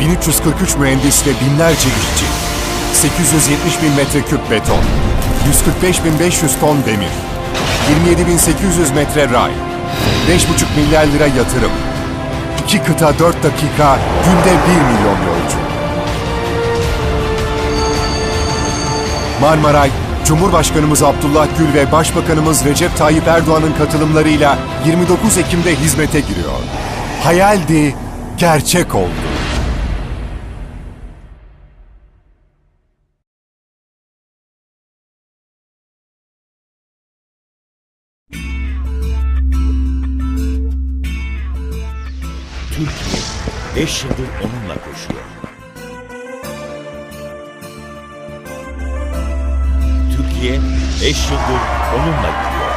1343 mühendis ve binlerce işçi. 870 bin metreküp beton. 145.500 ton demir. 27.800 metre ray. 5,5 milyar lira yatırım. İki kıta 4 dakika, günde 1 milyon yolcu. Marmaray, Cumhurbaşkanımız Abdullah Gül ve Başbakanımız Recep Tayyip Erdoğan'ın katılımlarıyla 29 Ekim'de hizmete giriyor. Hayaldi, gerçek oldu. 5 yıldır onunla koşuyor. Türkiye 5 yıldır onunla gidiyor.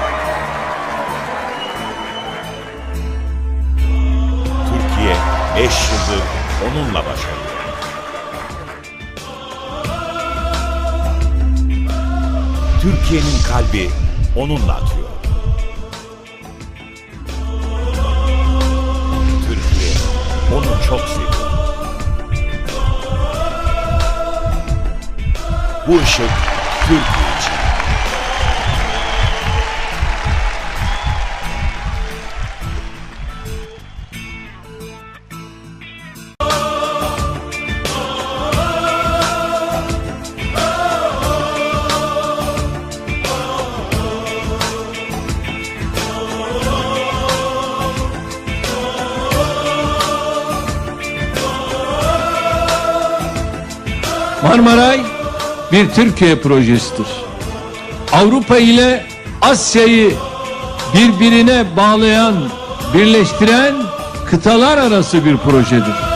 Türkiye 5 yıldır onunla başarıyor. Türkiye'nin kalbi onunla atıyor. Çok seviyor. Bu ışık Türkiye Marmaray bir Türkiye projesidir. Avrupa ile Asya'yı birbirine bağlayan, birleştiren kıtalar arası bir projedir.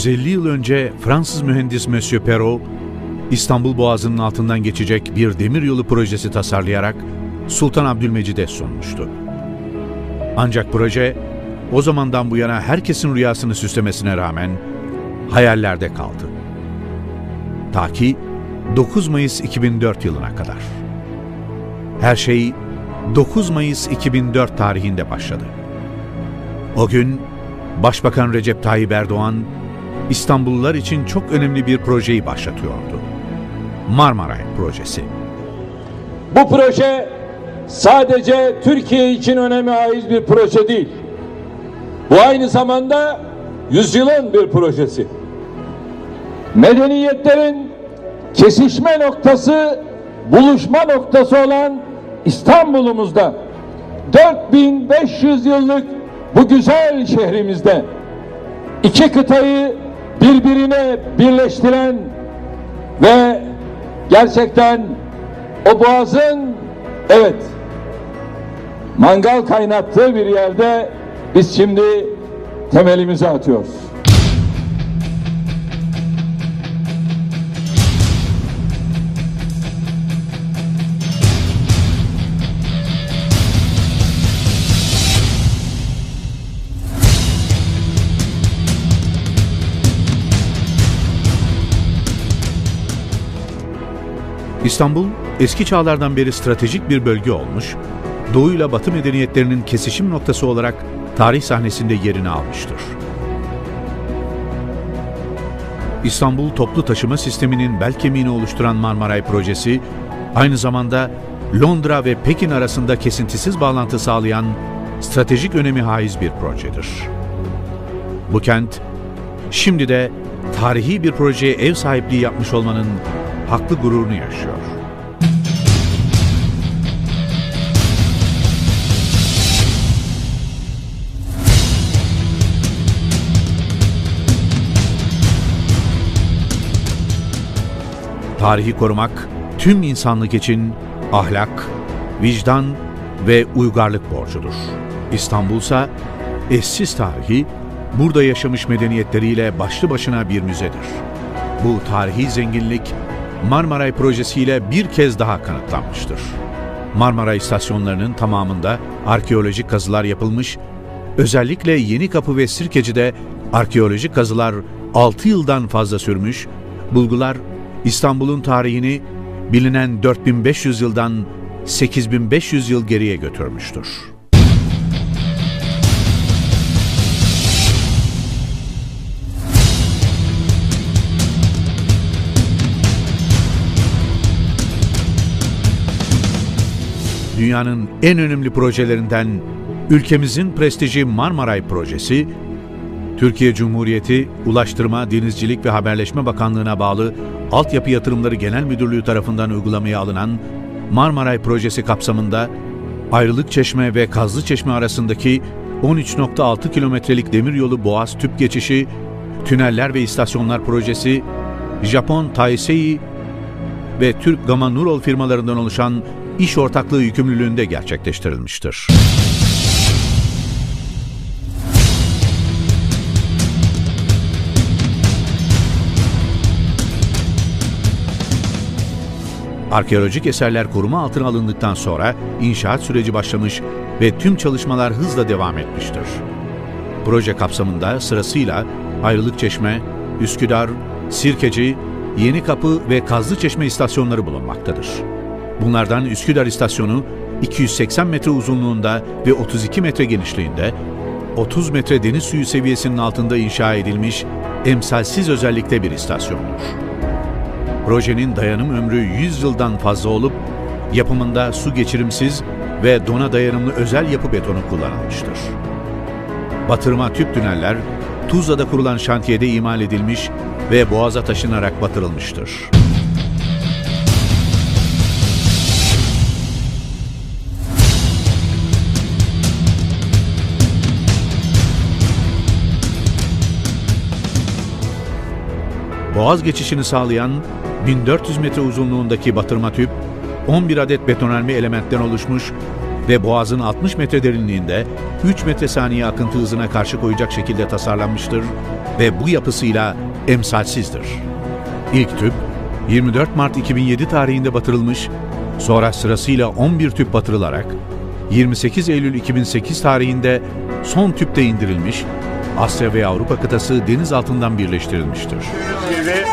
...150 yıl önce Fransız mühendis Monsieur Perrault... ...İstanbul Boğazı'nın altından geçecek bir demiryolu projesi tasarlayarak... ...Sultan Abdülmecid'e sunmuştu. Ancak proje... ...o zamandan bu yana herkesin rüyasını süslemesine rağmen... ...hayallerde kaldı. Ta ki 9 Mayıs 2004 yılına kadar. Her şey 9 Mayıs 2004 tarihinde başladı. O gün Başbakan Recep Tayyip Erdoğan İstanbullular için çok önemli bir projeyi başlatıyordu. Marmaray Projesi. Bu proje sadece Türkiye için öneme ait bir proje değil. Bu aynı zamanda yüzyılın bir projesi. Medeniyetlerin kesişme noktası, buluşma noktası olan İstanbul'umuzda 4500 yıllık bu güzel şehrimizde iki kıtayı birbirine birleştiren ve gerçekten o boğazın evet mangal kaynattığı bir yerde biz şimdi temelimizi atıyoruz. İstanbul, eski çağlardan beri stratejik bir bölge olmuş, Doğu ile Batı medeniyetlerinin kesişim noktası olarak tarih sahnesinde yerini almıştır. İstanbul toplu taşıma sisteminin bel kemiğini oluşturan Marmaray Projesi, aynı zamanda Londra ve Pekin arasında kesintisiz bağlantı sağlayan stratejik önemi haiz bir projedir. Bu kent, şimdi de tarihi bir projeye ev sahipliği yapmış olmanın haklı gururunu yaşıyor. Tarihi korumak tüm insanlık için ahlak, vicdan ve uygarlık borcudur. İstanbulsa eşsiz tarihi, burada yaşamış medeniyetleriyle başlı başına bir müzedir. Bu tarihi zenginlik Marmaray projesiyle bir kez daha kanıtlanmıştır. Marmara istasyonlarının tamamında arkeolojik kazılar yapılmış, özellikle Yenikapı ve Sirkeci'de arkeolojik kazılar 6 yıldan fazla sürmüş, bulgular İstanbul'un tarihini bilinen 4500 yıldan 8500 yıl geriye götürmüştür. Dünyanın en önemli projelerinden ülkemizin prestiji Marmaray Projesi, Türkiye Cumhuriyeti Ulaştırma, Denizcilik ve Haberleşme Bakanlığı'na bağlı Altyapı Yatırımları Genel Müdürlüğü tarafından uygulamaya alınan Marmaray Projesi kapsamında Ayrılık Çeşme ve Kazlı Çeşme arasındaki 13.6 kilometrelik demiryolu Boğaz tüp geçişi, tüneller ve istasyonlar projesi, Japon Taisei ve Türk Gama Nurol firmalarından oluşan iş ortaklığı yükümlülüğünde gerçekleştirilmiştir. Arkeolojik eserler koruma altına alındıktan sonra inşaat süreci başlamış ve tüm çalışmalar hızla devam etmiştir. Proje kapsamında sırasıyla Ayrılık Çeşme, Üsküdar, Sirkeci, Yenikapı ve Kazlıçeşme istasyonları bulunmaktadır. Bunlardan Üsküdar istasyonu 280 metre uzunluğunda ve 32 metre genişliğinde, 30 metre deniz suyu seviyesinin altında inşa edilmiş emsalsiz özellikte bir istasyondur. Projenin dayanım ömrü 100 yıldan fazla olup yapımında su geçirimsiz ve dona dayanımlı özel yapı betonu kullanılmıştır. Batırma tüp tüneller Tuzla'da kurulan şantiyede imal edilmiş ve boğaza taşınarak batırılmıştır. Boğaz geçişini sağlayan 1400 metre uzunluğundaki batırma tüp 11 adet betonarme elementten oluşmuş ve boğazın 60 metre derinliğinde 3 metre saniye akıntı hızına karşı koyacak şekilde tasarlanmıştır ve bu yapısıyla emsalsizdir. İlk tüp 24 Mart 2007 tarihinde batırılmış, sonra sırasıyla 11 tüp batırılarak 28 Eylül 2008 tarihinde son tüpte indirilmiş, Asya ve Avrupa kıtası deniz altından birleştirilmiştir. gibi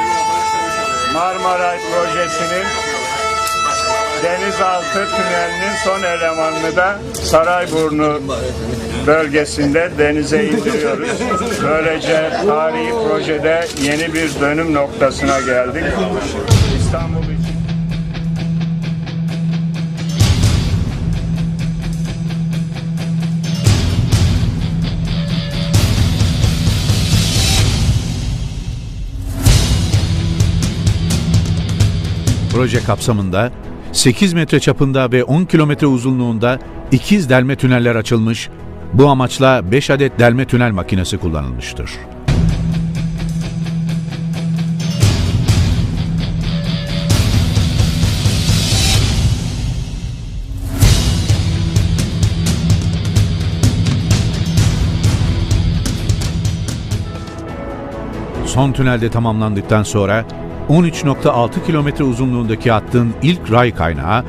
Marmaray Projesi'nin denizaltı tünelinin son elemanını da Sarayburnu bölgesinde denize indiriyoruz. Böylece tarihi projede yeni bir dönüm noktasına geldik. İstanbul Proje kapsamında 8 metre çapında ve 10 kilometre uzunluğunda ikiz delme tüneller açılmış, bu amaçla 5 adet delme tünel makinesi kullanılmıştır. Son tünelde tamamlandıktan sonra 13.6 kilometre uzunluğundaki hattın ilk ray kaynağı,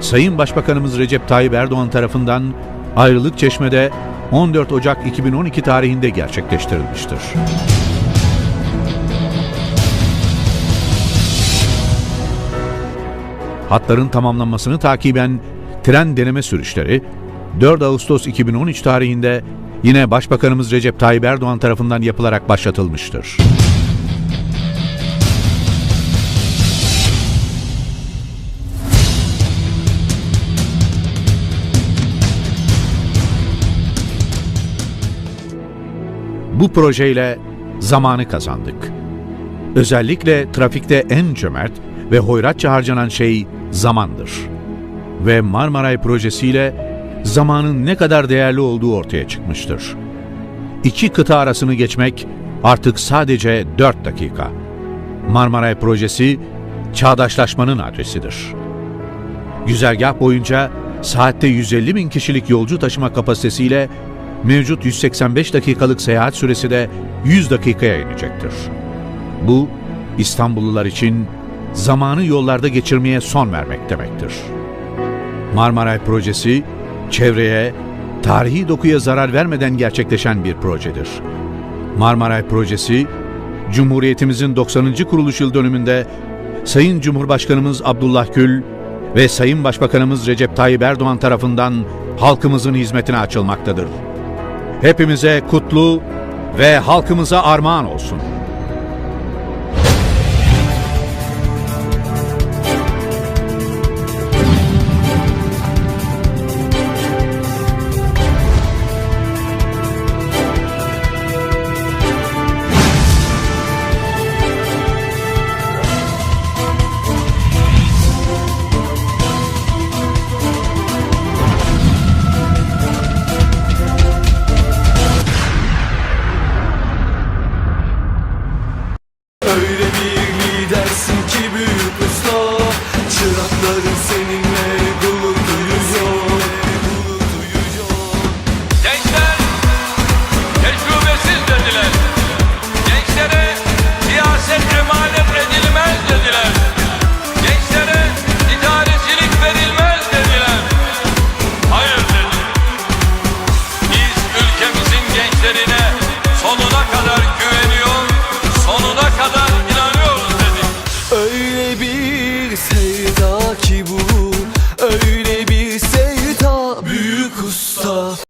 Sayın Başbakanımız Recep Tayyip Erdoğan tarafından Ayrılık Çeşme'de 14 Ocak 2012 tarihinde gerçekleştirilmiştir. Hatların tamamlanmasını takiben tren deneme sürüşleri 4 Ağustos 2013 tarihinde yine Başbakanımız Recep Tayyip Erdoğan tarafından yapılarak başlatılmıştır. Bu projeyle zamanı kazandık. Özellikle trafikte en cömert ve hoyratça harcanan şey zamandır. Ve Marmaray projesiyle zamanın ne kadar değerli olduğu ortaya çıkmıştır. İki kıta arasını geçmek artık sadece 4 dakika. Marmaray projesi çağdaşlaşmanın adresidir. Güzergah boyunca saatte 150 bin kişilik yolcu taşıma kapasitesiyle mevcut 185 dakikalık seyahat süresi de 100 dakikaya inecektir. Bu İstanbullular için zamanı yollarda geçirmeye son vermek demektir. Marmaray projesi çevreye, tarihi dokuya zarar vermeden gerçekleşen bir projedir. Marmaray projesi Cumhuriyetimizin 90. kuruluş yıl dönümünde Sayın Cumhurbaşkanımız Abdullah Gül ve Sayın Başbakanımız Recep Tayyip Erdoğan tarafından halkımızın hizmetine açılmaktadır. Hepimize kutlu ve halkımıza armağan olsun.